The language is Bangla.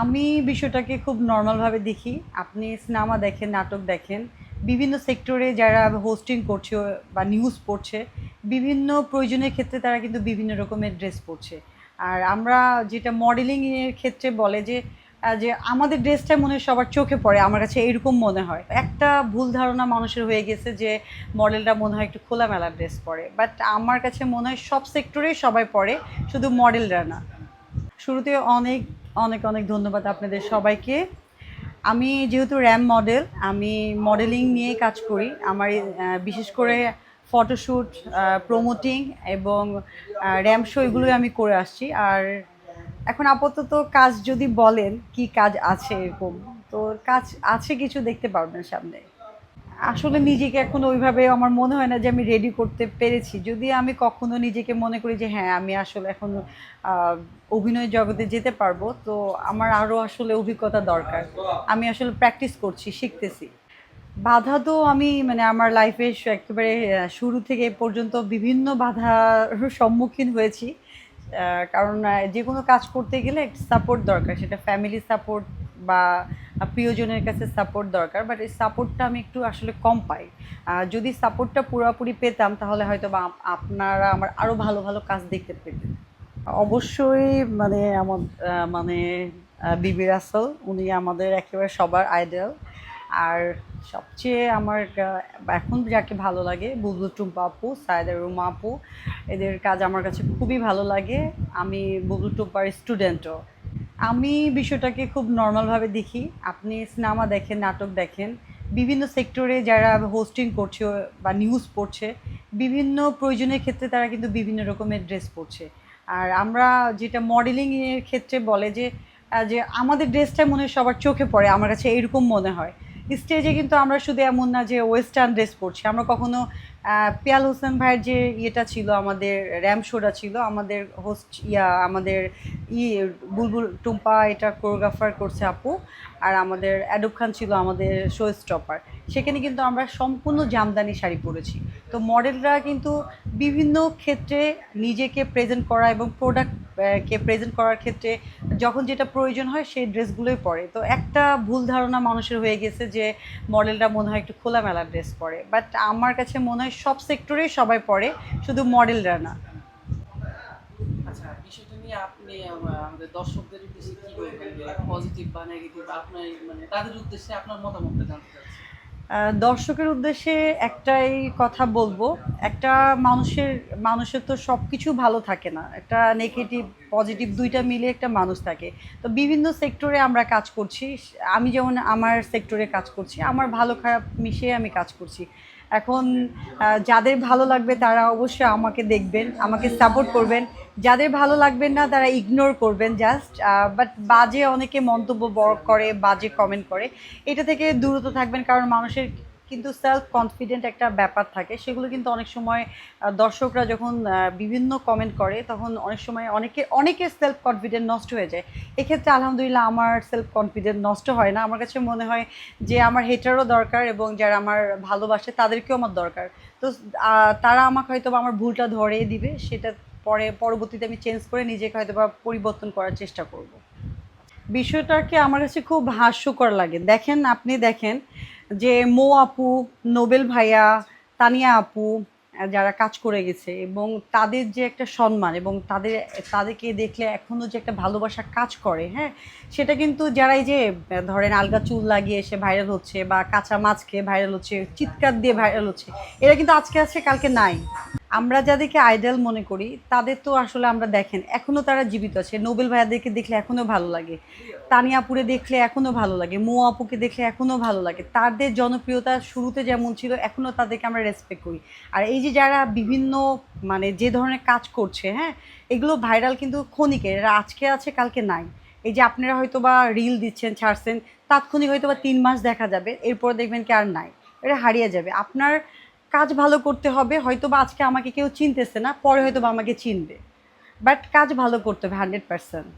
আমি বিষয়টাকে খুব নর্মালভাবে দেখি। আপনি সিনেমা দেখেন, নাটক দেখেন, বিভিন্ন সেক্টরে যারা হোস্টিং করছে বা নিউজ পড়ছে, বিভিন্ন প্রয়োজনের ক্ষেত্রে তারা কিন্তু বিভিন্ন রকমের ড্রেস পরছে আর আমরা যেটা মডেলিং এর ক্ষেত্রে বলে যে যে আমাদের ড্রেসটা মনে সবার চোখে পড়ে, আমার কাছে এরকম মনে হয়। একটা ভুল ধারণা মানুষের হয়ে গেছে যে মডেলটা মনে হয় একটু খোলামেলা ড্রেস পরে। বাট আমার কাছে মনে হয় সব সেক্টরেই সবাই পরে, শুধু মডেলরা না। শুরুতে অনেক অনেক অনেক ধন্যবাদ আপনাদের সবাইকে। আমি যেহেতু র্যাম মডেল, আমি মডেলিং নিয়ে কাজ করি। আমার বিশেষ করে ফটোশ্যুট প্রমোটিং এবং র্যাম শো এগুলোই আমি করে আসছি। আর এখন আপাতত কাজ যদি বলেন কি কাজ আছে এরকম, তো কাজ আছে কিছু দেখতে পারবেন সামনে। আসলে নিজেকে এখন ওইভাবে আমার মনে হয় না যে আমি রেডি করতে পেরেছি। যদি আমি কখনো নিজেকে মনে করি যে হ্যাঁ আমি আসলে এখন অভিনয় জগতে যেতে পারব, তো আমার আরও আসলে অভিজ্ঞতা দরকার। আমি আসলে প্র্যাকটিস করছি, শিখতেছি। বাধা তো আমি মানে আমার লাইফে একেবারে শুরু থেকে পর্যন্ত বিভিন্ন বাধার সম্মুখীন হয়েছি। কারণ যে কোনো কাজ করতে গেলে সাপোর্ট দরকার। সেটা ফ্যামিলি সাপোর্ট বা প্রিয়জনের কাছে সাপোর্ট দরকার বাট এই সাপোর্টটা আমি একটু আসলে কম পাই। যদি সাপোর্টটা পুরোপুরি পেতাম, তাহলে হয়তো বা আপনারা আমার আরও ভালো ভালো কাজ দেখতে পেতেন। অবশ্যই মানে আমার মানে বিবি রাসেল, উনি আমাদের একেবারে সবার আইডল আর সবচেয়ে আমার এখন যাকে ভালো লাগে, বুবলু টুম্পা আপু, সায়দা রুমা আপু, এদের কাজ আমার কাছে খুবই ভালো লাগে। আমি বুবলু টুম্পার স্টুডেন্টও আমি বিষয়টাকে খুব নর্মালভাবে দেখি। আপনি সিনেমা দেখেন, নাটক দেখেন, বিভিন্ন সেক্টরে যারা হোস্টিং করছে বা নিউজ পড়ছে, বিভিন্ন প্রয়োজনের ক্ষেত্রে তারা কিন্তু বিভিন্ন রকমের ড্রেস পরছে। আর আমরা যেটা মডেলিং এর ক্ষেত্রে বলে যে যে আমাদের ড্রেসটা মনে সবার চোখে পড়ে, আমার কাছে এরকম মনে হয়। স্টেজে কিন্তু আমরা শুধু এমন না যে ওয়েস্টার্ন ড্রেস পরছি। আমরা কখনো পিয়াল হোসেন ভাইয়ের যে ইয়েটা ছিল, আমাদের র্যাম শোটা ছিল, আমাদের হোস্ট ইয়া, আমাদের ই, বুলবুল টুম্পা এটা কোরিওগ্রাফার করছে আপু, আর আমাদের অ্যাডব খান ছিল আমাদের শো স্টপার সেখানে কিন্তু আমরা সম্পূর্ণ জামদানি শাড়ি পরেছি। তো মডেলরা কিন্তু বিভিন্ন ক্ষেত্রে নিজেকে প্রেজেন্ট করা এবং প্রোডাক্ট কে প্রেজেন্ট করার ক্ষেত্রে যখন যেটা প্রয়োজন হয় সেই ড্রেসগুলোই পরে। তো একটা ভুল ধারণা মানুষের হয়ে গেছে যে মডেলরা মনে হয় একটু খোলামেলা ড্রেস পরে। বাট আমার কাছে মনে হয় সব সেক্টরেই সবাই পড়ে শুধু মডেলরা না। আচ্ছা আপনি আমাদের দর্শকদের উদ্দেশ্যে কি পজিটিভ বা নেগেটিভ আপনার মানে তাদের উদ্দেশ্যে আপনার মতামতটা জানতে চাচ্ছি। দর্শকের উদ্দেশ্যে একটাই কথা বলব একটা মানুষের মানুষের তো সব কিছু ভালো থাকে না একটা নেগেটিভ পজিটিভ দুইটা মিলে একটা মানুষ থাকে। তো বিভিন্ন সেক্টরে আমরা কাজ করছি আমি যেমন আমার সেক্টরে কাজ করছি আমার ভালো খারাপ মিশিয়ে আমি কাজ করছি। এখন যাদের ভালো লাগবে তারা অবশ্যই আমাকে দেখবেন, আমাকে সাপোর্ট করবেন। যাদের ভালো লাগবে না তারা ইগনোর করবেন জাস্ট বাট বাজে অনেকে মন্তব্য বড় করে, বাজে কমেন্ট করে। এটা থেকে দূরত থাকবেন, কারণ মানুষের কিন্তু সেলফ কনফিডেন্ট একটা ব্যাপার থাকে। সেগুলো কিন্তু অনেক সময় দর্শকরা যখন বিভিন্ন কমেন্ট করে, তখন অনেক সময় অনেকে, অনেকের সেলফ কনফিডেন্ট নষ্ট হয়ে যায়। এক্ষেত্রে আলহামদুলিল্লাহ আমার সেলফ কনফিডেন্ট নষ্ট হয় না। আমার কাছে মনে হয় যে আমার হেটারও দরকার এবং যারা আমার ভালোবাসে তাদেরকেও আমার দরকার। তো তারা আমাকে হয়তো আমার ভুলটা ধরে দিবে। সেটা পরে, পরবর্তীতে আমি চেঞ্জ করে নিজেকে হয়তো বা পরিবর্তন করার চেষ্টা করব। বিষয়টাকে আমার কাছে খুব হাস্যকর লাগে। দেখেন আপনি দেখেন যে মো আপু, নোবেল ভাইয়া, তানিয়া আপু যারা কাজ করে গেছে এবং তাদের যে একটা সম্মান এবং তাদের, তাদেরকে দেখলে এখনও যে একটা ভালোবাসা কাজ করে হ্যাঁ? সেটা কিন্তু যারা এই যে ধরেন আলগা চুল লাগিয়ে এসে ভাইরাল হচ্ছে বা কাঁচা মাছ খেয়ে ভাইরাল হচ্ছে, চিৎকার দিয়ে ভাইরাল হচ্ছে, এরা কিন্তু আজকে আছে কালকে নাই। আমরা যাদেরকে আইডল মনে করি, তাদের তো আসলে আমরা দেখেন এখনও তারা জীবিত আছে। নোবেল ভাইয়াদেরকে দেখলে এখনও ভালো লাগে, তানিয়াপুরে দেখলে এখনও ভালো লাগে, মো আপুকে দেখলে এখনও ভালো লাগে। তাদের জনপ্রিয়তা শুরুতে যেমন ছিল এখনও তাদেরকে আমরা রেসপেক্ট করি। আর এই যে যারা বিভিন্ন মানে যে ধরনের কাজ করছে হ্যাঁ এগুলো ভাইরাল কিন্তু ক্ষণিকের, এরা আজকে আছে, কালকে নাই। এই যে আপনারা হয়তো বা রিল দিচ্ছেন, ছাড়ছেন, তাৎক্ষণিক হয়তো বা তিন মাস দেখা যাবে, এরপর দেখবেন কি আর নাই। এটা হারিয়ে যাবে। আপনার কাজ ভালো করতে হবে হয়তো বা আজকে আমাকে কেউ চিনতেছে না, পরে হয়তো বা আমাকে চিনবে। বাট কাজ ভালো করতে হবে হান্ড্রেড পার্সেন্ট